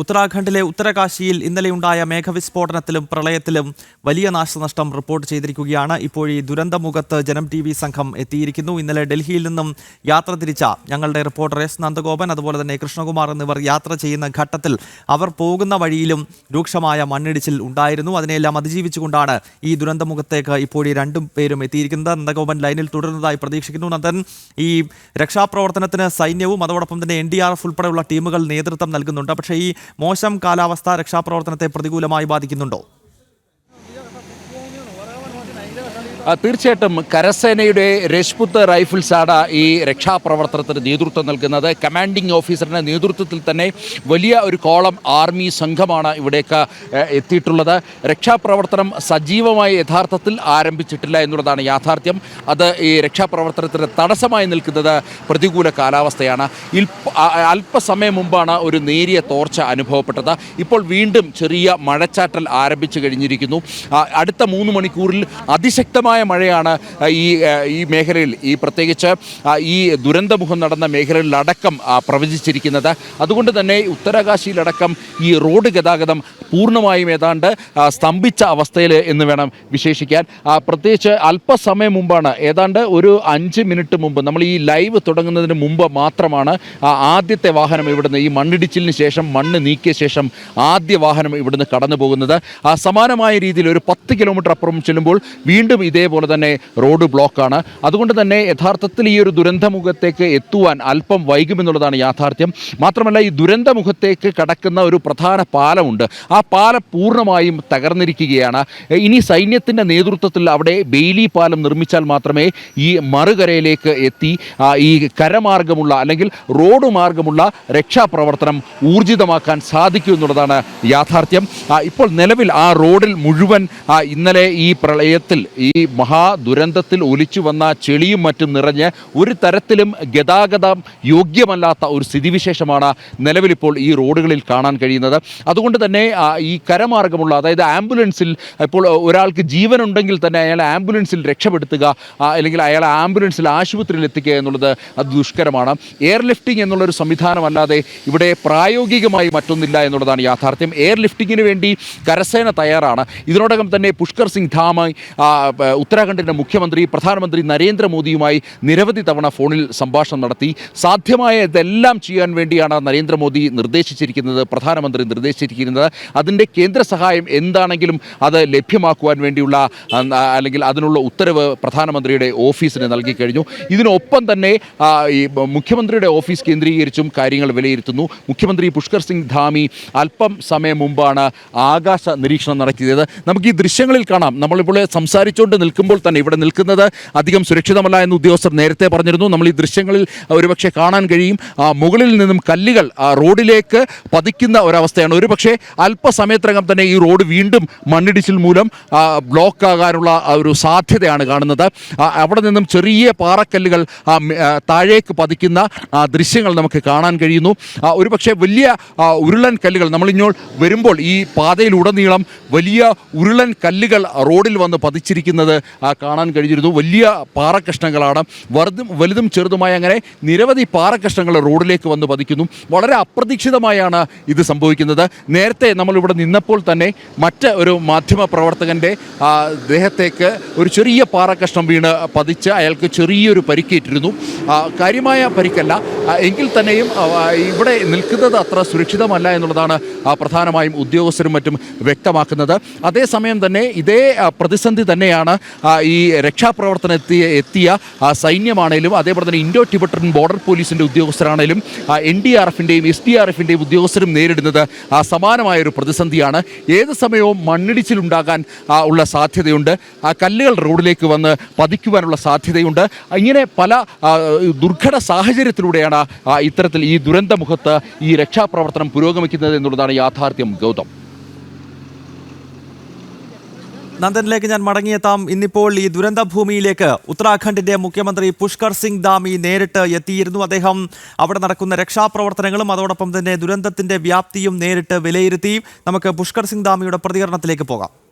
ഉത്തരാഖണ്ഡിലെ ഉത്തരകാശിയിൽ ഇന്നലെയുണ്ടായ മേഘവിസ്ഫോടനത്തിലും പ്രളയത്തിലും വലിയ നാശനഷ്ടം റിപ്പോർട്ട് ചെയ്തിരിക്കുകയാണ്. ഇപ്പോൾ ദുരന്തമുഖത്ത് ജനം ടി വി സംഘം എത്തിയിരിക്കുന്നു. ഇന്നലെ ഡൽഹിയിൽ നിന്നും യാത്ര തിരിച്ച ഞങ്ങളുടെ റിപ്പോർട്ടർ എസ് നന്ദഗോപൻ അതുപോലെ തന്നെ കൃഷ്ണകുമാർ എന്നിവർ യാത്ര ചെയ്യുന്ന ഘട്ടത്തിൽ അവർ പോകുന്ന വഴിയിലും രൂക്ഷമായ മണ്ണിടിച്ചിൽ ഉണ്ടായിരുന്നു. അതിനെല്ലാം അതിജീവിച്ചുകൊണ്ടാണ് ഈ ദുരന്തമുഖത്തേക്ക് ഇപ്പോൾ ഈ രണ്ടും പേരും എത്തിയിരിക്കുന്നത്. നന്ദഗോപൻ ലൈനിൽ തുടരുന്നതായി പ്രതീക്ഷിക്കുന്നു. നന്ദൻ ഈ രക്ഷാപ്രവർത്തനത്തിന് സൈന്യവും അതോടൊപ്പം തന്നെ എൻ ഉൾപ്പെടെയുള്ള ടീമുകൾ നേതൃത്വം നൽകുന്നുണ്ട്. പക്ഷേ ഈ മോശം കാലാവസ്ഥ രക്ഷാപ്രവർത്തനത്തെ പ്രതികൂലമായി ബാധിക്കുന്നുണ്ടോ ആ, തീർച്ചയായിട്ടും കരസേനയുടെ രജ്പുത്ത് റൈഫിൾസാണ് ഈ രക്ഷാപ്രവർത്തനത്തിന് നേതൃത്വം നൽകുന്നത്. കമാൻഡിംഗ് ഓഫീസറിന്റെ നേതൃത്വത്തിൽ തന്നെ വലിയ ഒരു കോളം ആർമി സംഘമാണ് ഇവിടേക്ക് എത്തിയിട്ടുള്ളത്. രക്ഷാപ്രവർത്തനം സജീവമായി യഥാർത്ഥത്തിൽ ആരംഭിച്ചിട്ടില്ല എന്നുള്ളതാണ് യാഥാർത്ഥ്യം. അത് ഈ രക്ഷാപ്രവർത്തനത്തിന് തടസ്സമായി നിൽക്കുന്നത് പ്രതികൂല കാലാവസ്ഥയാണ്. അല്പസമയം മുമ്പാണ് ഒരു നേരിയ തോർച്ച അനുഭവപ്പെട്ടത്. ഇപ്പോൾ വീണ്ടും ചെറിയ മഴച്ചാറ്റൽ ആരംഭിച്ചു കഴിഞ്ഞിരിക്കുന്നു. അടുത്ത മൂന്ന് മണിക്കൂറിൽ അതിശക്തമായ മഴയാണ് ഈ ഈ മേഖലയിൽ. ഈ പ്രത്യേകിച്ച് ഈ ദുരന്തമുഖം നടന്ന മേഖലകളിലടക്കം പ്രവചിച്ചിരിക്കുന്നത്. അതുകൊണ്ട് തന്നെ ഉത്തരകാശിയിലടക്കം ഈ റോഡ് ഗതാഗതം പൂർണമായും ഏതാണ്ട് സ്തംഭിച്ച അവസ്ഥയിൽ എന്ന് വേണം വിശേഷിക്കാൻ. പ്രത്യേകിച്ച് അല്പസമയം മുമ്പാണ് ഏതാണ്ട് ഒരു അഞ്ച് മിനിറ്റ് മുമ്പ് നമ്മൾ ഈ ലൈവ് തുടങ്ങുന്നതിന് മുമ്പ് മാത്രമാണ് ആദ്യത്തെ വാഹനം ഇവിടുന്ന് ഈ മണ്ണിടിച്ചിലിന് ശേഷം മണ്ണ് നീക്കിയ ശേഷം ആദ്യ വാഹനം ഇവിടുന്ന് കടന്നു പോകുന്നത് സമാനമായ രീതിയിൽ ഒരു പത്ത് കിലോമീറ്റർ അപ്പുറം ചെല്ലുമ്പോൾ വീണ്ടും ഇതേപോലെ തന്നെ റോഡ് ബ്ലോക്കാണ്. അതുകൊണ്ട് തന്നെ യഥാർത്ഥത്തിൽ ഈ ഒരു ദുരന്തമുഖത്തേക്ക് എത്തുവാൻ അല്പം വൈകുമെന്നുള്ളതാണ് യാഥാർത്ഥ്യം. മാത്രമല്ല ഈ ദുരന്തമുഖത്തേക്ക് കടക്കുന്ന ഒരു പ്രധാന പാലമുണ്ട്. ആ പാലം പൂർണമായും തകർന്നിരിക്കുകയാണ്. ഇനി സൈന്യത്തിന്റെ നേതൃത്വത്തിൽ അവിടെ ബെയിലി പാലം നിർമ്മിച്ചാൽ മാത്രമേ ഈ മറുകരയിലേക്ക് എത്തി. ഈ കരമാർഗമുള്ള അല്ലെങ്കിൽ റോഡ് മാർഗമുള്ള രക്ഷാപ്രവർത്തനം ഊർജിതമാക്കാൻ സാധിക്കൂ എന്നുള്ളതാണ് യാഥാർത്ഥ്യം. ഇപ്പോൾ നിലവിൽ ആ റോഡിൽ മുഴുവൻ ഇന്നലെ ഈ പ്രളയത്തിൽ ഈ മഹാദുരന്തത്തിൽ ഒലിച്ചു വന്ന ചെളിയും മറ്റും നിറഞ്ഞ് ഒരു തരത്തിലും ഗതാഗതം യോഗ്യമല്ലാത്ത ഒരു സ്ഥിതിവിശേഷമാണ് നിലവിലിപ്പോൾ ഈ റോഡുകളിൽ കാണാൻ കഴിയുന്നത്. അതുകൊണ്ട് തന്നെ ഈ കരമാർഗമുള്ള അതായത് ആംബുലൻസിൽ ഇപ്പോൾ ഒരാൾക്ക് ജീവനുണ്ടെങ്കിൽ തന്നെ അയാളെ ആംബുലൻസിൽ രക്ഷപ്പെടുത്തുക അല്ലെങ്കിൽ അയാളെ ആംബുലൻസിൽ ആശുപത്രിയിൽ എത്തിക്കുക എന്നുള്ളത് അത് ദുഷ്കരമാണ്. എയർ ലിഫ്റ്റിംഗ് എന്നുള്ളൊരു സംവിധാനമല്ലാതെ ഇവിടെ പ്രായോഗികമായി മറ്റൊന്നില്ല എന്നുള്ളതാണ് യാഥാർത്ഥ്യം. എയർ ലിഫ്റ്റിങ്ങിന് വേണ്ടി കരസേന തയ്യാറാണ്. ഇതിനോടകം തന്നെ പുഷ്കർ സിംഗ് പ- ഉത്തരാഖണ്ഡിന്റെ മുഖ്യമന്ത്രി പ്രധാനമന്ത്രി നരേന്ദ്രമോദിയുമായി നിരവധി തവണ ഫോണിൽ സംഭാഷണം നടത്തി. സാധ്യമായ ഇതെല്ലാം ചെയ്യാൻ വേണ്ടിയാണ് നരേന്ദ്രമോദി നിർദ്ദേശിച്ചിരിക്കുന്നത് പ്രധാനമന്ത്രി നിർദ്ദേശിച്ചിരിക്കുന്നത്. അതിന്റെ കേന്ദ്ര സഹായം എന്താണെങ്കിലും അത് ലഭ്യമാക്കുവാൻ വേണ്ടിയുള്ള അല്ലെങ്കിൽ അതിനുള്ള ഉത്തരവ് പ്രധാനമന്ത്രിയുടെ ഓഫീസിന് നൽകി കഴിഞ്ഞു. ഇതിനൊപ്പം തന്നെ ഈ മുഖ്യമന്ത്രിയുടെ ഓഫീസ് കേന്ദ്രീകരിച്ചും കാര്യങ്ങൾ വിലയിരുത്തുന്നു. മുഖ്യമന്ത്രി പുഷ്കർ സിംഗ് ധാമി അല്പം സമയം മുമ്പാണ് ആകാശ നിരീക്ഷണം നടത്തിയത്. നമുക്ക് ഈ ദൃശ്യങ്ങളിൽ കാണാം. നമ്മളിപ്പോൾ സംസാരിച്ചുകൊണ്ട് നിൽക്കുമ്പോൾ തന്നെ ഇവിടെ നിൽക്കുന്നത് അധികം സുരക്ഷിതമല്ല എന്ന് ഉദ്യോഗസ്ഥർ നേരത്തെ പറഞ്ഞിരുന്നു. നമ്മൾ ഈ ദൃശ്യങ്ങളിൽ ഒരുപക്ഷെ കാണാൻ കഴിയും. മുകളിൽ നിന്നും കല്ലുകൾ റോഡിലേക്ക് പതിക്കുന്ന ഒരവസ്ഥയാണ്. ഒരുപക്ഷെ അല്പസമയത്തിനകം തന്നെ ഈ റോഡ് വീണ്ടും മണ്ണിടിച്ചിൽ മൂലം ബ്ലോക്ക് ആകാനുള്ള ഒരു സാധ്യതയാണ് കാണുന്നത്. അവിടെ നിന്നും ചെറിയ പാറക്കല്ലുകൾ താഴേക്ക് പതിക്കുന്ന ദൃശ്യങ്ങൾ നമുക്ക് കാണാൻ കഴിയുന്നു. ഒരുപക്ഷെ വലിയ ഉരുളൻ കല്ലുകൾ നമ്മളിഞ്ഞോൾ വരുമ്പോൾ ഈ പാതയിലുടനീളം വലിയ ഉരുളൻ കല്ലുകൾ റോഡിൽ വന്ന് പതിച്ചിരിക്കുന്നത് കാണാൻ കഴിഞ്ഞിരുന്നു. വലിയ പാറക്കഷ്ണങ്ങളാണ്. വറുതും വലുതും ചെറുതുമായി അങ്ങനെ നിരവധി പാറക്കഷ്ണങ്ങൾ റോഡിലേക്ക് വന്ന് പതിക്കുന്നു. വളരെ അപ്രതീക്ഷിതമായാണ് ഇത് സംഭവിക്കുന്നത്. നേരത്തെ നമ്മളിവിടെ നിന്നപ്പോൾ തന്നെ മറ്റ് ഒരു മാധ്യമ പ്രവർത്തകന്റെ ആ, ദേഹത്തേക്ക് ഒരു ചെറിയ പാറക്കഷ്ണം വീണ് പതിച്ച് അയാൾക്ക് ചെറിയൊരു പരിക്കേറ്റിരുന്നു. കാര്യമായ പരിക്കല്ല. ആ, എങ്കിൽ തന്നെയും ഇവിടെ നിൽക്കുന്നത് അത്ര സുരക്ഷിതമല്ല എന്നുള്ളതാണ് പ്രധാനമായും ഉദ്യോഗസ്ഥരും മറ്റും വ്യക്തമാക്കുന്നത്. അതേസമയം തന്നെ ഇതേ പ്രതിസന്ധി തന്നെയാണ് ആ, ഈ രക്ഷാപ്രവർത്തനത്തി എത്തിയ സൈന്യമാണേലും അതേപോലെ തന്നെ ഇൻഡോ ടിബറ്റൻ ബോർഡർ പോലീസിന്റെ ഉദ്യോഗസ്ഥരാണേലും എൻ ഡി ആർ എഫിന്റെയും എസ് ഡി ആർ എഫിന്റെയും ഉദ്യോഗസ്ഥരും നേരിടുന്നത് സമാനമായ ഒരു പ്രതിസന്ധിയാണ്. ഏത് സമയവും മണ്ണിടിച്ചിലുണ്ടാകാൻ ഉള്ള സാധ്യതയുണ്ട്. കല്ലുകൾ റോഡിലേക്ക് വന്ന് പതിക്കുവാനുള്ള സാധ്യതയുണ്ട്. ഇങ്ങനെ പല ദുർഘട സാഹചര്യത്തിലൂടെയാണ് ഇത്തരത്തിൽ ഈ ദുരന്തമുഖത്ത് ഈ രക്ഷാപ്രവർത്തനം പുരോഗമിക്കുന്നത് എന്നുള്ളതാണ് യാഥാർത്ഥ്യം. ഗൗതം. നന്ദനിലേക്ക് ഞാൻ മടങ്ങിയെത്താം. ഇന്നിപ്പോൾ ഈ ദുരന്ത ഭൂമിയിലേക്ക് ഉത്തരാഖണ്ഡിന്റെ മുഖ്യമന്ത്രി പുഷ്കർ സിംഗ് ധാമി നേരിട്ട് എത്തിയിരുന്നു അദ്ദേഹം. അവിടെ നടക്കുന്ന രക്ഷാപ്രവർത്തനങ്ങളും അതോടൊപ്പം തന്നെ ദുരന്തത്തിന്റെ വ്യാപ്തിയും നേരിട്ട് വിലയിരുത്തി. നമുക്ക് പുഷ്കർ സിംഗ് ധാമിയുടെ പ്രതികരണത്തിലേക്ക് പോകാം.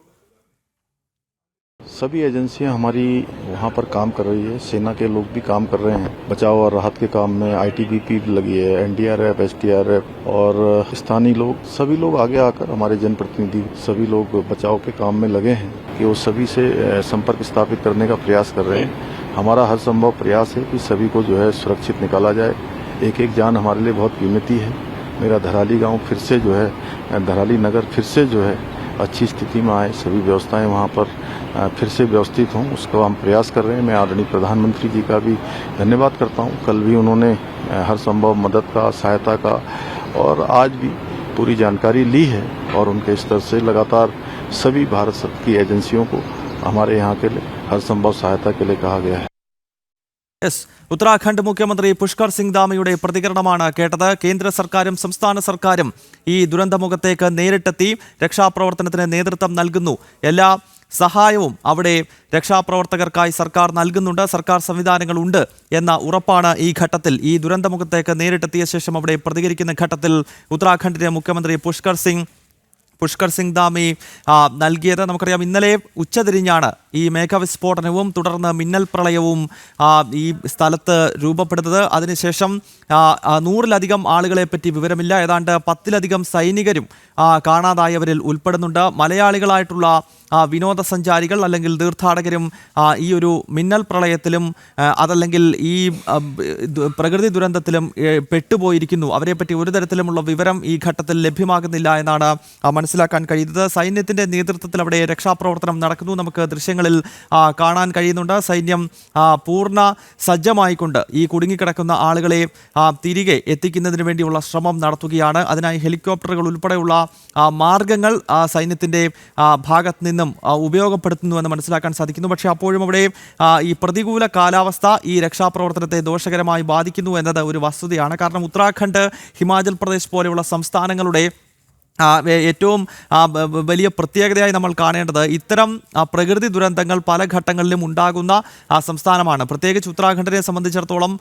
सभी एजेंसियाँ हमारी वहाँ पर काम कर रही है। सेना के लोग भी काम कर रहे हैं। बचाव और राहत के काम में आईटीबीपी लगी है एनडीआरएफ एसडीआरएफ और स्थानीय लोग, सभी लोग आगे आकर हमारे जनप्रतिनिधि, सभी लोग बचाव के काम में लगे हैं कि वो सभी से संपर्क स्थापित करने का प्रयास कर रहे हैं। हमारा हर संभव प्रयास है कि सभी को जो है सुरक्षित निकाला जाए। एक एक जान हमारे लिए बहुत कीमती है। मेरा धराली गाँव फिर से जो है, धराली नगर फिर से जो है अच्छी स्थिति में आए, सभी व्यवस्थाएँ वहाँ पर फिर से व्यवस्थित हों, उसका हम प्रयास कर रहे हैं। मैं आदरणीय प्रधानमंत्री जी का भी धन्यवाद करता हूँ। कल भी उन्होंने हर संभव मदद का, सहायता का और आज भी पूरी जानकारी ली है और उनके स्तर से लगातार सभी भारत की एजेंसियों को हमारे यहाँ के लिए हर संभव सहायता के लिए कहा गया है। യെസ് ഉത്തരാഖണ്ഡ് മുഖ്യമന്ത്രി പുഷ്കർ സിംഗ് ധാമയുടെ പ്രതികരണമാണ് കേട്ടത്. കേന്ദ്ര സർക്കാരും സംസ്ഥാന സർക്കാരും ഈ ദുരന്തമുഖത്തേക്ക് നേരിട്ടെത്തി രക്ഷാപ്രവർത്തനത്തിന് നേതൃത്വം നൽകുന്നു. എല്ലാ സഹായവും അവിടെ രക്ഷാപ്രവർത്തകർക്കായി സർക്കാർ നൽകുന്നുണ്ട്. സർക്കാർ സംവിധാനങ്ങളുണ്ട് എന്ന ഉറപ്പാണ് ഈ ഘട്ടത്തിൽ ഈ ദുരന്തമുഖത്തേക്ക് നേരിട്ടെത്തിയ ശേഷം അവിടെ പ്രതികരിക്കുന്ന ഘട്ടത്തിൽ ഉത്തരാഖണ്ഡിലെ മുഖ്യമന്ത്രി പുഷ്കർ സിംഗ് പുഷ്കർ സിംഗ് ധാമി നൽകിയത് നമുക്കറിയാം ഇന്നലെ ഉച്ചതിരിഞ്ഞാണ് ഈ മേഘവിസ്ഫോടനവും തുടർന്ന് മിന്നൽ പ്രളയവും ഈ സ്ഥലത്ത് രൂപപ്പെടുന്നത്. അതിനുശേഷം നൂറിലധികം ആളുകളെ പറ്റി വിവരമില്ല. ഏതാണ്ട് പത്തിലധികം സൈനികരും കാണാതായവരിൽ ഉൾപ്പെടുന്നുണ്ട്. മലയാളികളായിട്ടുള്ള വിനോദസഞ്ചാരികൾ അല്ലെങ്കിൽ തീർത്ഥാടകരും ഈ ഒരു മിന്നൽ പ്രളയത്തിലും അതല്ലെങ്കിൽ ഈ പ്രകൃതി ദുരന്തത്തിലും പെട്ടുപോയിരിക്കുന്നു. അവരെപ്പറ്റി ഒരു തരത്തിലുമുള്ള വിവരം ഈ ഘട്ടത്തിൽ ലഭ്യമാകുന്നില്ല എന്നാണ് മനസ്സിലാക്കാൻ കഴിയുന്നത്. സൈന്യത്തിന്റെ നേതൃത്വത്തിൽ അവിടെ രക്ഷാപ്രവർത്തനം നടക്കുന്നു. നമുക്ക് ദൃശ്യങ്ങളിൽ കാണാൻ കഴിയുന്നുണ്ട്. സൈന്യം പൂർണ സജ്ജമായിക്കൊണ്ട് ഈ കുടുങ്ങിക്കിടക്കുന്ന ആളുകളെ തിരികെ എത്തിക്കുന്നതിന് വേണ്ടിയുള്ള ശ്രമം നടത്തുകയാണ്. അതിനായി ഹെലികോപ്റ്ററുകൾ ഉൾപ്പെടെയുള്ള മാർഗങ്ങൾ സൈന്യത്തിന്റെ ഭാഗത്ത് നിന്നും ആ, ഉപയോഗപ്പെടുത്തുന്നുവെന്ന് മനസ്സിലാക്കാൻ സാധിക്കുന്നു. പക്ഷേ അപ്പോഴും അവിടെ ഈ പ്രതികൂല കാലാവസ്ഥ ഈ രക്ഷാപ്രവർത്തനത്തെ ദോഷകരമായി ബാധിക്കുന്നു എന്നത് ഒരു വസ്തുതയാണ്. കാരണം ഉത്തരാഖണ്ഡ് ഹിമാചൽ പ്രദേശ് പോലെയുള്ള സംസ്ഥാനങ്ങളുടെ ഏറ്റവും വലിയ പ്രത്യേകതയായി നമ്മൾ കാണേണ്ടത് ഇത്തരം പ്രകൃതി ദുരന്തങ്ങൾ പല ഘട്ടങ്ങളിലും ഉണ്ടാകുന്ന സംസ്ഥാനമാണ്. പ്രത്യേകിച്ച് ഉത്തരാഖണ്ഡിനെ സംബന്ധിച്ചിടത്തോളം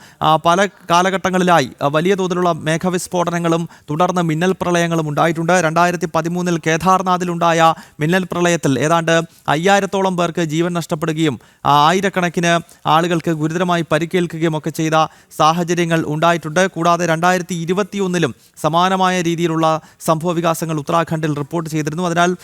പല കാലഘട്ടങ്ങളിലായി വലിയ തോതിലുള്ള മേഘവിസ്ഫോടനങ്ങളും തുടർന്ന് മിന്നൽ പ്രളയങ്ങളും ഉണ്ടായിട്ടുണ്ട്. രണ്ടായിരത്തി പതിമൂന്നിൽ കേദാർനാഥിലുണ്ടായ മിന്നൽ പ്രളയത്തിൽ ഏതാണ്ട് അയ്യായിരത്തോളം പേർക്ക് ജീവൻ നഷ്ടപ്പെടുകയും ആയിരക്കണക്കിന് ആളുകൾക്ക് ഗുരുതരമായി പരിക്കേൽക്കുകയും ഒക്കെ ചെയ്ത സാഹചര്യങ്ങൾ ഉണ്ടായിട്ടുണ്ട്. കൂടാതെ രണ്ടായിരത്തി ഇരുപത്തിയൊന്നിലും സമാനമായ രീതിയിലുള്ള സംഭവ വികാസങ്ങൾ ഉത്തരാഖണ്ഡിൽ റിപ്പോർട്ട് ചെയ്തിരുന്നു. അതിനാൽ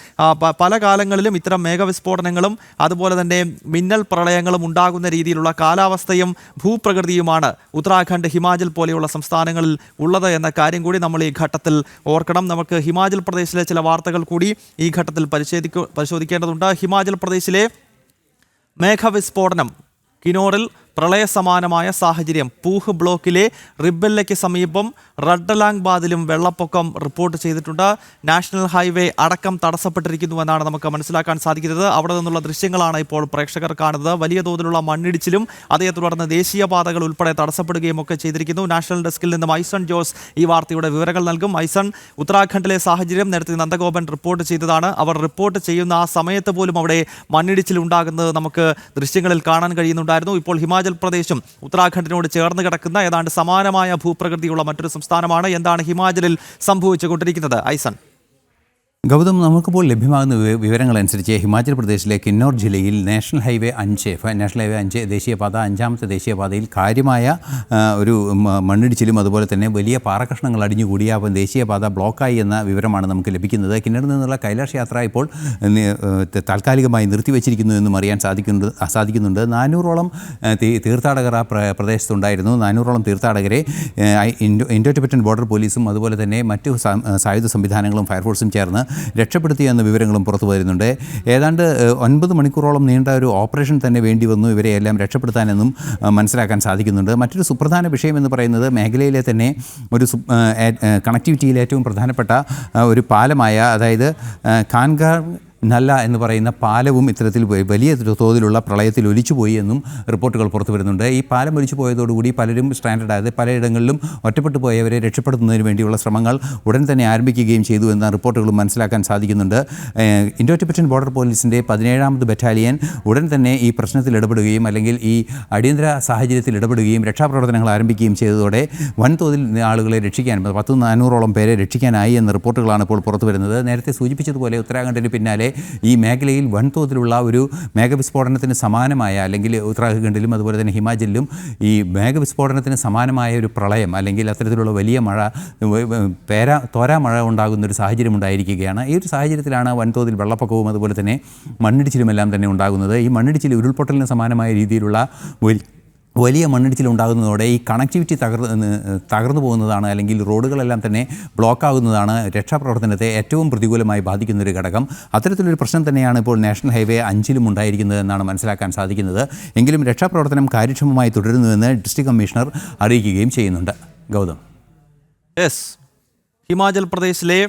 പല കാലങ്ങളിലും ഇത്തരം മേഘവിസ്ഫോടനങ്ങളും അതുപോലെ തന്നെ മിന്നൽ പ്രളയങ്ങളും ഉണ്ടാകുന്ന രീതിയിലുള്ള കാലാവസ്ഥയും ഭൂപ്രകൃതിയുമാണ് ഉത്തരാഖണ്ഡ് ഹിമാചൽ പോലെയുള്ള സംസ്ഥാനങ്ങളിൽ ഉള്ളത് എന്ന കാര്യം കൂടി നമ്മൾ ഈ ഘട്ടത്തിൽ ഓർക്കണം. നമുക്ക് ഹിമാചൽ പ്രദേശിലെ ചില വാർത്തകൾ കൂടി ഈ ഘട്ടത്തിൽ പരിശോധിക്കു പരിശോധിക്കേണ്ടതുണ്ട്. ഹിമാചൽ പ്രദേശിലെ മേഘവിസ്ഫോടനം കിനോറിൽ പ്രളയസമാനമായ സാഹചര്യം. പൂഹ് ബ്ലോക്കിലെ റിബല്ലയ്ക്ക് സമീപം റഡ്ഡലാങ് ബാദിലും വെള്ളപ്പൊക്കം റിപ്പോർട്ട് ചെയ്തിട്ടുണ്ട്. നാഷണൽ ഹൈവേ അടക്കം തടസ്സപ്പെട്ടിരിക്കുന്നുവെന്നാണ് നമുക്ക് മനസ്സിലാക്കാൻ സാധിക്കുന്നത്. അവിടെ നിന്നുള്ള ദൃശ്യങ്ങളാണ് ഇപ്പോൾ പ്രേക്ഷകർ കാണുന്നത്. വലിയ തോതിലുള്ള മണ്ണിടിച്ചിലും അതേ തുടർന്ന് ദേശീയപാതകൾ ഉൾപ്പെടെ തടസ്സപ്പെടുകയും ഒക്കെ ചെയ്തിരിക്കുന്നു. നാഷണൽ ഡെസ്കിൽ നിന്നും ഐസൺ ജോസ് ഈ വാർത്തയുടെ വിവരങ്ങൾ നൽകും. ഐസൺ ഉത്തരാഖണ്ഡിലെ സാഹചര്യം നേരത്തെ നന്ദഗോപൻ റിപ്പോർട്ട് ചെയ്തതാണ്. അവർ റിപ്പോർട്ട് ചെയ്യുന്ന ആ സമയത്ത് പോലും അവിടെ മണ്ണിടിച്ചിൽ ഉണ്ടാകുന്നത് നമുക്ക് ദൃശ്യങ്ങളിൽ കാണാൻ കഴിയുന്നുണ്ടായിരുന്നു. ഇപ്പോൾ ഹിമാചൽ പ്രദേശും ഉത്തരാഖണ്ഡിനോട് ചേർന്ന് കിടക്കുന്ന ഏതാണ്ട് സമാനമായ ഭൂപ്രകൃതിയുള്ള മറ്റൊരു സംസ്ഥാനമാണ് എന്താണ് ഹിമാചലിൽ സംഭവിച്ചുകൊണ്ടിരിക്കുന്നത് ഐസൺ? ഗൗതം നമുക്കിപ്പോൾ ലഭ്യമാകുന്ന വിവരങ്ങൾ അനുസരിച്ച് ഹിമാചൽ പ്രദേശിലെ കിന്നോർ ജില്ലയിൽ നാഷണൽ ഹൈവേ അഞ്ച് നാഷണൽ ഹൈവേ അഞ്ച് ദേശീയപാത അഞ്ചാമത്തെ ദേശീയപാതയിൽ കാര്യമായ ഒരു മണ്ണിടിച്ചിലും അതുപോലെ തന്നെ വലിയ പാറക്കഷ്ണങ്ങൾ അടിഞ്ഞുകൂടി അപ്പം ദേശീയപാത ബ്ലോക്കായി എന്ന വിവരമാണ് നമുക്ക് ലഭിക്കുന്നത്. കിന്നറിൽ നിന്നുള്ള കൈലാഷ് യാത്ര ഇപ്പോൾ താൽക്കാലികമായി നിർത്തിവെച്ചിരിക്കുന്നു എന്നും അറിയാൻ സാധിക്കുന്നുണ്ട് സാധിക്കുന്നുണ്ട്. നാനൂറോളം തീർത്ഥാടകർ ആ പ്ര- പ്രദേശത്തുണ്ടായിരുന്നു. നാനൂറോളം തീർത്ഥാടകരെ ഇൻഡോ ഇൻഡോ ടിബറ്റൻ ബോർഡർ പോലീസും അതുപോലെ തന്നെ മറ്റു സായുധ സംവിധാനങ്ങളും ഫയർഫോഴ്സും ചേർന്ന് രക്ഷപ്പെടുത്തി എന്ന വിവരങ്ങളും പുറത്തു വരുന്നുണ്ട്. ഏതാണ്ട് ഒൻപത് മണിക്കൂറോളം നീണ്ട ഒരു ഓപ്പറേഷൻ തന്നെ വേണ്ടി വന്നു. ഇവരെ എല്ലാം രക്ഷപ്പെടുത്താനെന്നും മനസ്സിലാക്കാൻ സാധിക്കുന്നുണ്ട്. മറ്റൊരു സുപ്രധാന വിഷയം എന്ന് പറയുന്നത് മേഖലയിലെ തന്നെ ഒരു കണക്ടിവിറ്റിയിൽ ഏറ്റവും പ്രധാനപ്പെട്ട ഒരു പാലമായ അതായത് കാൻഗാർ നല്ല എന്ന് പറയുന്ന പാലവും ഇത്തരത്തിൽ വലിയ തോതിലുള്ള പ്രളയത്തിൽ ഒലിച്ചുപോയി എന്നും റിപ്പോർട്ടുകൾ പുറത്തു വരുന്നുണ്ട്. ഈ പാലം ഒലിച്ചു പോയതോടുകൂടി പലരും സ്റ്റാൻഡേർഡ് ആയത് പലയിടങ്ങളിലും ഒറ്റപ്പെട്ടു പോയവരെ രക്ഷപ്പെടുത്തുന്നതിന് വേണ്ടിയുള്ള ശ്രമങ്ങൾ ഉടൻ തന്നെ ആരംഭിക്കുകയും ചെയ്തു എന്ന റിപ്പോർട്ടുകളും മനസ്സിലാക്കാൻ സാധിക്കുന്നുണ്ട്. ഇൻഡോ ടിബറ്റൻ ബോർഡർ പോലീസിന്റെ പതിനേഴാമത് ബറ്റാലിയൻ ഉടൻ തന്നെ ഈ പ്രശ്നത്തിൽ ഇടപെടുകയും അല്ലെങ്കിൽ ഈ അടിയന്തര സാഹചര്യത്തിൽ ഇടപെടുകയും രക്ഷാപ്രവർത്തനങ്ങൾ ആരംഭിക്കുകയും ചെയ്തതോടെ വൻതോതിൽ ആളുകളെ രക്ഷിക്കാൻ പത്ത് നാനൂറോളം പേരെ രക്ഷിക്കാനായി എന്ന റിപ്പോർട്ടുകളാണ് ഇപ്പോൾ പുറത്തു വരുന്നത്. നേരത്തെ സൂചിപ്പിച്ചതുപോലെ ഉത്തരാഖണ്ഡിന് പിന്നാലെ ഈ മേഖലയിൽ വൻതോതിലുള്ള ഒരു മേഘവിസ്ഫോടനത്തിന് സമാനമായ അല്ലെങ്കിൽ ഉത്തരാഖണ്ഡിലും അതുപോലെ തന്നെ ഹിമാചലിലും ഈ മേഘവിസ്ഫോടനത്തിന് സമാനമായ ഒരു പ്രളയം അല്ലെങ്കിൽ അത്തരത്തിലുള്ള വലിയ മഴ പേരാ തോരാ മഴ ഉണ്ടാകുന്ന ഒരു സാഹചര്യം ഉണ്ടായിരിക്കുകയാണ്. ഈ ഒരു സാഹചര്യത്തിലാണ് വൻതോതിൽ വെള്ളപ്പൊക്കവും അതുപോലെ തന്നെ മണ്ണിടിച്ചിലുമെല്ലാം തന്നെ ഉണ്ടാകുന്നത്. ഈ മണ്ണിടിച്ചിൽ ഉരുൾപൊട്ടലിന് സമാനമായ രീതിയിലുള്ള വലിയ മണ്ണിടിച്ചിൽ ഉണ്ടാകുന്നതോടെ ഈ കണക്ടിവിറ്റി തകർന്ന് തകർന്നു പോകുന്നതാണ് അല്ലെങ്കിൽ റോഡുകളെല്ലാം തന്നെ ബ്ലോക്ക് ആകുന്നതാണ് രക്ഷാപ്രവർത്തനത്തെ ഏറ്റവും പ്രതികൂലമായി ബാധിക്കുന്ന ഒരു ഘടകം. അത്തരത്തിലൊരു പ്രശ്നം തന്നെയാണ് ഇപ്പോൾ നാഷണൽ ഹൈവേ അഞ്ചിലും ഉണ്ടായിരിക്കുന്നത് എന്നാണ് മനസ്സിലാക്കാൻ സാധിക്കുന്നത്. എങ്കിലും രക്ഷാപ്രവർത്തനം കാര്യക്ഷമമായി തുടരുന്നുവെന്ന് ഡിസ്ട്രിക്ട് കമ്മീഷണർ അറിയിക്കുകയും ചെയ്യുന്നുണ്ട്. ഗൗതം. യെസ്. ഹിമാചൽ പ്രദേശിലെ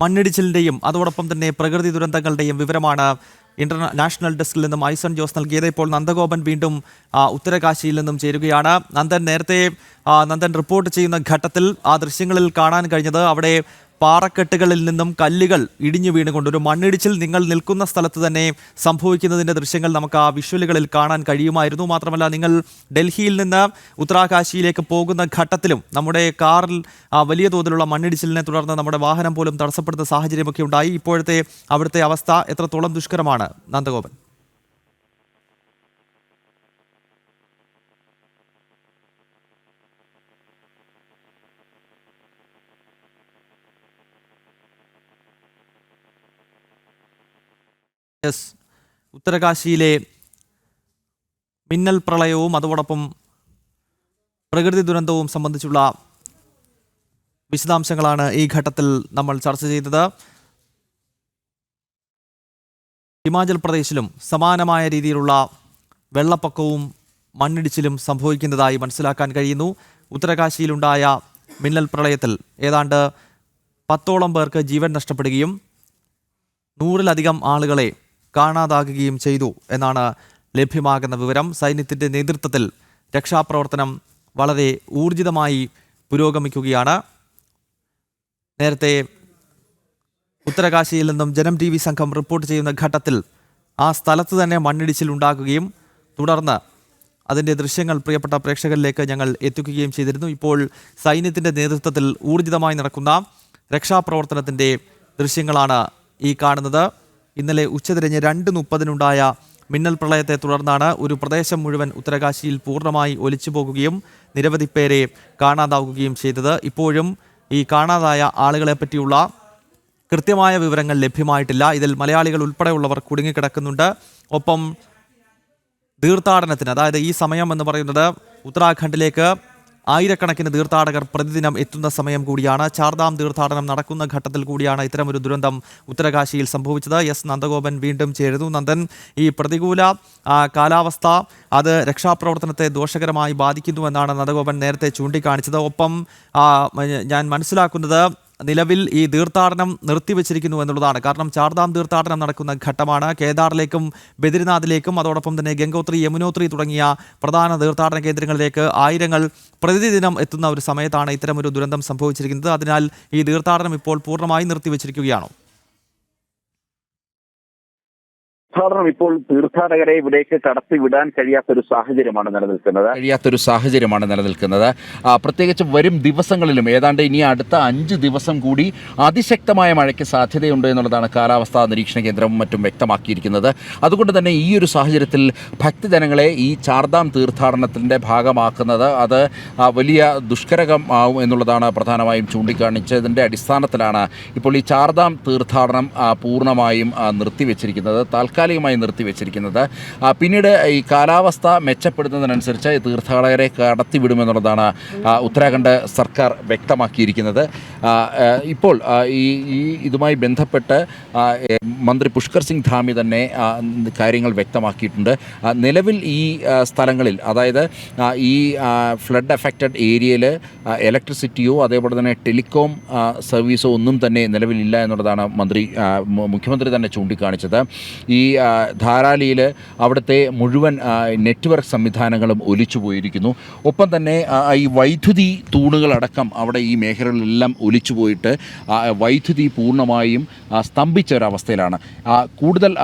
മണ്ണിടിച്ചിലിന്റെയും അതോടൊപ്പം തന്നെ പ്രകൃതി ദുരന്തങ്ങളുടെയും വിവരമാണ് ഇന്റർനാ നാഷണൽ ഡെസ്കിൽ നിന്നും ഐസൺ ജോസ് നൽകിയത് ഇപ്പോൾ നന്ദഗോപൻ വീണ്ടും ഉത്തരകാശിയിൽ നിന്നും ചേരുകയാണ്. നന്ദൻ നേരത്തെ നന്ദൻ റിപ്പോർട്ട് ചെയ്യുന്ന ഘട്ടത്തിൽ ആ ദൃശ്യങ്ങളിൽ കാണാൻ കഴിഞ്ഞത് അവിടെ പാറക്കെട്ടുകളിൽ നിന്നും കല്ലുകൾ ഇടിഞ്ഞു വീണുകൊണ്ട് ഒരു മണ്ണിടിച്ചിൽ നിങ്ങൾ നിൽക്കുന്ന സ്ഥലത്ത് തന്നെ സംഭവിക്കുന്നതിന്റെ ദൃശ്യങ്ങൾ നമുക്ക് ആ വിഷ്വലുകളിൽ കാണാൻ കഴിയുമായിരുന്നു. മാത്രമല്ല നിങ്ങൾ ഡൽഹിയിൽ നിന്ന് ഉത്തരാകാശിയിലേക്ക് പോകുന്ന ഘട്ടത്തിലും നമ്മുടെ കാറിൽ വലിയ തോതിലുള്ള മണ്ണിടിച്ചിലിനെ തുടർന്ന് നമ്മുടെ വാഹനം പോലും തടസ്സപ്പെടുന്ന സാഹചര്യമൊക്കെ ഉണ്ടായി. ഇപ്പോഴത്തെ അവിടുത്തെ അവസ്ഥ എത്രത്തോളം ദുഷ്കരമാണ്? നന്ദഗോപൻ. യെസ് ഉത്തരകാശിയിലെ മിന്നൽ പ്രളയവും അതോടൊപ്പം പ്രകൃതി ദുരന്തവും സംബന്ധിച്ചുള്ള വിശദാംശങ്ങളാണ് ഈ ഘട്ടത്തിൽ നമ്മൾ ചർച്ച ചെയ്തത്. ഹിമാചൽ പ്രദേശിലും സമാനമായ രീതിയിലുള്ള വെള്ളപ്പൊക്കവും മണ്ണിടിച്ചിലും സംഭവിക്കുന്നതായി മനസ്സിലാക്കാൻ കഴിയുന്നു. ഉത്തരകാശിയിലുണ്ടായ മിന്നൽ പ്രളയത്തിൽ ഏതാണ്ട് പത്തോളം പേർക്ക് ജീവൻ നഷ്ടപ്പെടുകയും നൂറിലധികം ആളുകളെ കാണാതാകുകയും ചെയ്തു എന്നാണ് ലഭ്യമാകുന്ന വിവരം സൈന്യത്തിന്റെ നേതൃത്വത്തിൽ രക്ഷാപ്രവർത്തനം വളരെ ഊർജിതമായി പുരോഗമിക്കുകയാണ്. നേരത്തെ ഉത്തരകാശിയിൽ നിന്നും ജനം ടി വി സംഘം റിപ്പോർട്ട് ചെയ്യുന്ന ഘട്ടത്തിൽ ആ സ്ഥലത്ത് തന്നെ മണ്ണിടിച്ചിൽ ഉണ്ടാക്കുകയും തുടർന്ന് അതിന്റെ ദൃശ്യങ്ങൾ പ്രിയപ്പെട്ട പ്രേക്ഷകരിലേക്ക് ഞങ്ങൾ എത്തിക്കുകയും ചെയ്തിരുന്നു. ഇപ്പോൾ സൈന്യത്തിന്റെ നേതൃത്വത്തിൽ ഊർജിതമായി നടക്കുന്ന രക്ഷാപ്രവർത്തനത്തിന്റെ ദൃശ്യങ്ങളാണ് ഈ കാണുന്നത്. ഇന്നലെ ഉച്ചതിരിഞ്ഞ് രണ്ട് മുപ്പതിനുണ്ടായ മിന്നൽ പ്രളയത്തെ തുടർന്നാണ് ഒരു പ്രദേശം മുഴുവൻ ഉത്തരകാശിയിൽ പൂർണമായി ഒലിച്ചു പോകുകയും നിരവധി പേരെ കാണാതാവുകയും ചെയ്തത്. ഇപ്പോഴും ഈ കാണാതായ ആളുകളെ പറ്റിയുള്ള കൃത്യമായ വിവരങ്ങൾ ലഭ്യമായിട്ടില്ല. ഇതിൽ മലയാളികൾ ഉൾപ്പെടെയുള്ളവർ കുടുങ്ങിക്കിടക്കുന്നുണ്ട്. ഒപ്പം തീർത്ഥാടനത്തിന് അതായത് ഈ സമയം എന്ന് പറയുന്നത് ഉത്തരാഖണ്ഡിലേക്ക് ആയിരക്കണക്കിന് തീർത്ഥാടകർ പ്രതിദിനം എത്തുന്ന സമയം കൂടിയാണ്. ചാർധാം തീർത്ഥാടനം നടക്കുന്ന ഘട്ടത്തിൽ കൂടിയാണ് ഇത്തരമൊരു ദുരന്തം ഉത്തരകാശിയിൽ സംഭവിച്ചത്. എസ്. നന്ദഗോപൻ വീണ്ടും ചേരുന്നു. നന്ദൻ ഈ പ്രതികൂല കാലാവസ്ഥ അത് രക്ഷാപ്രവർത്തനത്തെ ദോഷകരമായി ബാധിക്കുന്നുവെന്നാണ് നന്ദഗോപൻ നേരത്തെ ചൂണ്ടിക്കാണിച്ചത്. ഒപ്പം ഞാൻ മനസ്സിലാക്കുന്നത് നിലവിൽ ഈ തീർത്ഥാടനം നിർത്തിവെച്ചിരിക്കുന്നു എന്നുള്ളതാണ്. കാരണം ചാർധാം തീർത്ഥാടനം നടക്കുന്ന ഘട്ടമാണ്. കേദാറിലേക്കും ബദ്രിനാഥിലേക്കും അതോടൊപ്പം തന്നെ ഗംഗോത്രി യമുനോത്രി തുടങ്ങിയ പ്രധാന തീർത്ഥാടന കേന്ദ്രങ്ങളിലേക്ക് ആയിരങ്ങൾ പ്രതിദിനം എത്തുന്ന ഒരു സമയത്താണ് ഇത്തരമൊരു ദുരന്തം സംഭവിച്ചിരിക്കുന്നത്. അതിനാൽ ഈ തീർത്ഥാടനം ഇപ്പോൾ പൂർണമായി നിർത്തിവെച്ചിരിക്കുകയാണോ. തീർത്ഥാടനം ഇപ്പോൾ തീർത്ഥാടകരെ ഇവിടേക്ക് കടത്തിവിടാൻ കഴിയാത്തൊരു സാഹചര്യമാണ് നിലനിൽക്കുന്നത്. കഴിയാത്തൊരു സാഹചര്യമാണ് നിലനിൽക്കുന്നത്. പ്രത്യേകിച്ച് വരും ദിവസങ്ങളിലും ഏതാണ്ട് ഇനി അടുത്ത അഞ്ച് ദിവസം കൂടി അതിശക്തമായ മഴയ്ക്ക് സാധ്യതയുണ്ട് എന്നുള്ളതാണ് കാലാവസ്ഥാ നിരീക്ഷണ കേന്ദ്രവും മറ്റും വ്യക്തമാക്കിയിരിക്കുന്നത്. അതുകൊണ്ട് തന്നെ ഈ ഒരു സാഹചര്യത്തിൽ ഭക്തജനങ്ങളെ ഈ ചാർധാം തീർത്ഥാടനത്തിന്റെ ഭാഗമാക്കുന്നത് അത് വലിയ ദുഷ്കരകം ആവും എന്നുള്ളതാണ് പ്രധാനമായും ചൂണ്ടിക്കാണിച്ചതിന്റെ അടിസ്ഥാനത്തിലാണ് ഇപ്പോൾ ഈ ചാർധാം തീർത്ഥാടനം പൂർണമായും നിർത്തിവെച്ചിരിക്കുന്നത്. നിർത്തിവെച്ചിരിക്കുന്നത് താൽക്കാലികമായി നിർത്തിവെച്ചിരിക്കുന്നത്. പിന്നീട് ഈ കാലാവസ്ഥ മെച്ചപ്പെടുന്നതിനനുസരിച്ച് തീർത്ഥാടകരെ കടത്തിവിടുമെന്നുള്ളതാണ് ഉത്തരാഖണ്ഡ് സർക്കാർ വ്യക്തമാക്കിയിരിക്കുന്നത്. ഇപ്പോൾ ഈ ഈ ഇതുമായി ബന്ധപ്പെട്ട് മന്ത്രി പുഷ്കർ സിംഗ് ധാമി തന്നെ കാര്യങ്ങൾ വ്യക്തമാക്കിയിട്ടുണ്ട്. നിലവിൽ ഈ സ്ഥലങ്ങളിൽ അതായത് ഈ ഫ്ലഡ് അഫക്റ്റഡ് ഏരിയയിൽ ഇലക്ട്രിസിറ്റിയോ അതേപോലെ തന്നെ ടെലികോം സർവീസോ ഒന്നും തന്നെ നിലവിലില്ല എന്നുള്ളതാണ് മന്ത്രി മുഖ്യമന്ത്രി തന്നെ ചൂണ്ടിക്കാണിച്ചത്. ഈ ധാരാലിയിൽ അവിടുത്തെ മുഴുവൻ നെറ്റ്വർക്ക് സംവിധാനങ്ങളും ഒലിച്ചു പോയിരിക്കുന്നു. ഒപ്പം തന്നെ ഈ വൈദ്യുതി തൂണുകളടക്കം അവിടെ ഈ മേഖലകളിലെല്ലാം ഒലിച്ചു പോയിട്ട് വൈദ്യുതി പൂർണമായും സ്തംഭിച്ച ഒരവസ്ഥയിലാണ് കൂടുതൽ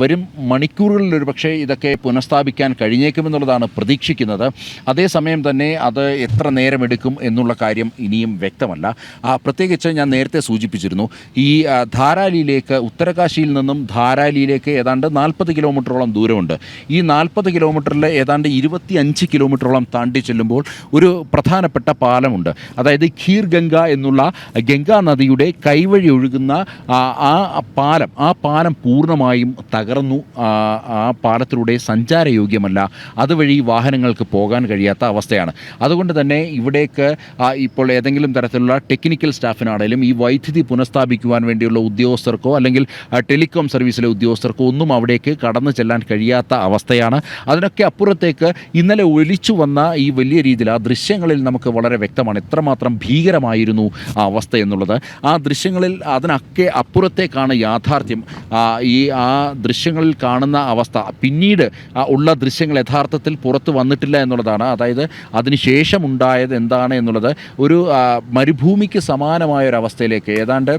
വരും മണിക്കൂറുകളിൽ ഒരു പക്ഷേ ഇതൊക്കെ പുനഃസ്ഥാപിക്കാൻ കഴിഞ്ഞേക്കുമെന്നുള്ളതാണ് പ്രതീക്ഷിക്കുന്നത്. അതേസമയം തന്നെ അത് എത്ര നേരമെടുക്കും എന്നുള്ള കാര്യം ഇനിയും വ്യക്തമല്ല. പ്രത്യേകിച്ച് ഞാൻ നേരത്തെ സൂചിപ്പിച്ചിരുന്നു. ഈ ധാരാലിയിലേക്ക് ഉത്തരകാശിയിൽ നിന്നും ധാരാലിയിലേക്ക് ഏതാണ്ട് നാൽപ്പത് കിലോമീറ്ററോളം ദൂരമുണ്ട്. ഈ നാൽപ്പത് കിലോമീറ്ററിൽ ഏതാണ്ട് ഇരുപത്തി അഞ്ച് കിലോമീറ്ററോളം താണ്ടി ചെല്ലുമ്പോൾ ഒരു പ്രധാനപ്പെട്ട പാലമുണ്ട്. അതായത് ഖീർ ഗംഗ എന്നുള്ള ഗംഗാ നദിയുടെ കൈവഴി ഒഴുകുന്ന ആ പാലം ആ പാലം പൂർണമായും തകർന്നു. ആ, പാലത്തിലൂടെ സഞ്ചാരയോഗ്യമല്ല. അതുവഴി വാഹനങ്ങൾക്ക് പോകാൻ കഴിയാത്ത അവസ്ഥയാണ്. അതുകൊണ്ട് തന്നെ ഇവിടേക്ക് ഇപ്പോൾ ഏതെങ്കിലും തരത്തിലുള്ള ടെക്നിക്കൽ സ്റ്റാഫിനാണെങ്കിലും ഈ വൈദ്യുതി പുനഃസ്ഥാപിക്കുവാൻ വേണ്ടിയുള്ള ഉദ്യോഗസ്ഥർക്കോ അല്ലെങ്കിൽ ടെലികോം സർവീസിലെ ഉദ്യോഗസ്ഥർക്കോ ഒന്നും അവിടേക്ക് കടന്നു ചെല്ലാൻ കഴിയാത്ത അവസ്ഥയാണ്. അതിനൊക്കെ അപ്പുറത്തേക്ക് ഇന്നലെ ഒലിച്ചു വന്ന ഈ വലിയ രീതിയിൽ ആ ദൃശ്യങ്ങളിൽ നമുക്ക് വളരെ വ്യക്തമാണ് എത്രമാത്രം ഭീകരമായിരുന്നു ആ അവസ്ഥ എന്നുള്ളത്. ആ ദൃശ്യങ്ങളിൽ അതിനൊക്കെ അപ്പുറത്തേക്കാണ് യാഥാർത്ഥ്യം. ഈ ആ ദൃശ്യങ്ങളിൽ കാണുന്ന അവസ്ഥ. പിന്നീട് ഉള്ള ദൃശ്യങ്ങൾ യഥാർത്ഥത്തിൽ പുറത്ത് വന്നിട്ടില്ല എന്നുള്ളതാണ്. അതായത് അതിനുശേഷം ഉണ്ടായത് എന്താണ് എന്നുള്ളത്. ഒരു മരുഭൂമിക്ക് സമാനമായ ഒരു അവസ്ഥയിലേക്ക് ഏതാണ്ട്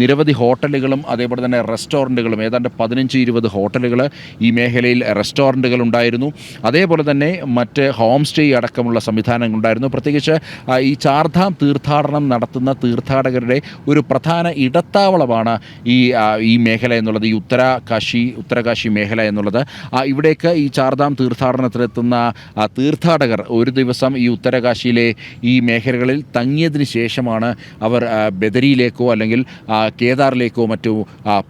നിരവധി ഹോട്ടലുകളും അതേപോലെ തന്നെ റെസ്റ്റോറന്റുകളും ഏതാണ്ട് പതിനഞ്ച് ഇരുപത് ഹോട്ടലുകൾ ഈ മേഖലയിൽ റെസ്റ്റോറന്റുകൾ ഉണ്ടായിരുന്നു. അതേപോലെ തന്നെ മറ്റ് ഹോം സ്റ്റേ അടക്കമുള്ള സംവിധാനങ്ങൾ ഉണ്ടായിരുന്നു. പ്രത്യേകിച്ച് ഈ ചാർധാം തീർത്ഥാടനം നടത്തുന്ന തീർത്ഥാടകരുടെ ഒരു പ്രധാന ഇടത്താവളമാണ് ഈ ഈ മേഖല എന്നുള്ളത് ഈ ഉത്തരകാശി ഉത്തരകാശി മേഖല എന്നുള്ളത്. ഇവിടേക്ക് ഈ ചാർധാം തീർത്ഥാടനത്തിലെത്തുന്ന തീർത്ഥാടകർ ഒരു ദിവസം ഈ ഉത്തരകാശിയിലെ ഈ മേഖലകളിൽ തങ്ങിയതിന് ശേഷമാണ് അവർ ബദരിയിലേക്കോ അല്ലെങ്കിൽ കേദാറിലേക്കോ മറ്റോ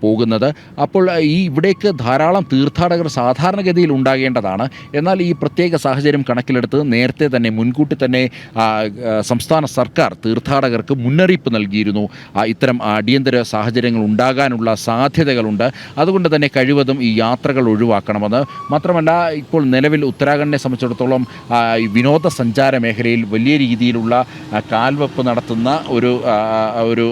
പോകുന്നത്. അപ്പോൾ ഈ ഇവിടേക്ക് ധാരാളം തീർത്ഥാടകർ സാധാരണഗതിയിൽ ഉണ്ടാകേണ്ടതാണ്. എന്നാൽ ഈ പ്രത്യേക സാഹചര്യം കണക്കിലെടുത്ത് നേരത്തെ തന്നെ മുൻകൂട്ടി തന്നെ സംസ്ഥാന സർക്കാർ തീർത്ഥാടകർക്ക് മുന്നറിയിപ്പ് നൽകിയിരുന്നു. ഇത്തരം അടിയന്തര സാഹചര്യങ്ങൾ ഉണ്ടാകാനുള്ള സാധ്യതകളുണ്ട്. അതുകൊണ്ട് തന്നെ കഴിവതും ഈ യാത്രകൾ ഒഴിവാക്കണമെന്ന്. മാത്രമല്ല ഇപ്പോൾ നിലവിൽ ഉത്തരാഖണ്ഡിനെ സംബന്ധിച്ചിടത്തോളം വിനോദസഞ്ചാര മേഖലയിൽ വലിയ രീതിയിലുള്ള കാൽവെപ്പ് നടത്തുന്ന ഒരു ഒരു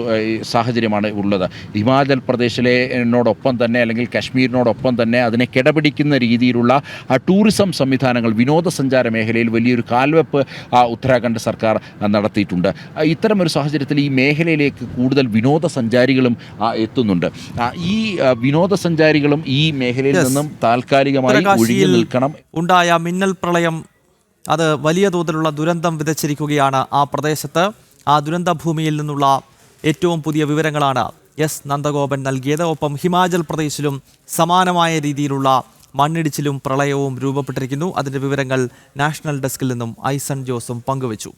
സാഹചര്യമാണ് ഉള്ളത്. ഹിമാചൽ പ്രദേശിലെനോടൊപ്പം തന്നെ അല്ലെങ്കിൽ കശ്മീരിനോടൊപ്പം തന്നെ അതിനെ കിടപിടിക്കുന്ന രീതിയിലുള്ള ആ, ടൂറിസം സംവിധാനങ്ങൾ വിനോദസഞ്ചാര മേഖലയിൽ വലിയൊരു കാൽവെപ്പ് ആ, ഉത്തരാഖണ്ഡ് സർക്കാർ നടത്തിയിട്ടുണ്ട്. ഇത്തരമൊരു ഇത്തരം ഒരു സാഹചര്യത്തിൽ ഈ മേഖലയിലേക്ക് കൂടുതൽ വിനോദസഞ്ചാരികളും എത്തുന്നുണ്ട്. ഈ വിനോദസഞ്ചാരികളും ഈ മേഖലയിൽ നിന്നും താൽക്കാലികമായി ഒഴിഞ്ഞു നിൽക്കണം. ഉണ്ടായ മിന്നൽ പ്രളയം അത് വലിയ തോതിലുള്ള ദുരന്തം വിതച്ചിരിക്കുകയാണ് ആ പ്രദേശത്ത്. ആ ദുരന്ത ഭൂമിയിൽ നിന്നുള്ള ഏറ്റവും പുതിയ വിവരങ്ങളാണ് എസ് നന്ദഗോപൻ നൽകിയത്. ഒപ്പം ഹിമാചൽ പ്രദേശിലും സമാനമായ രീതിയിലുള്ള മണ്ണിടിച്ചിലും പ്രളയവും രൂപപ്പെട്ടിരിക്കുന്നു. അതിന്റെ വിവരങ്ങൾ നാഷണൽ ഡെസ്കിൽ നിന്നും ഐസൺ ജോസും പങ്കുവച്ചു.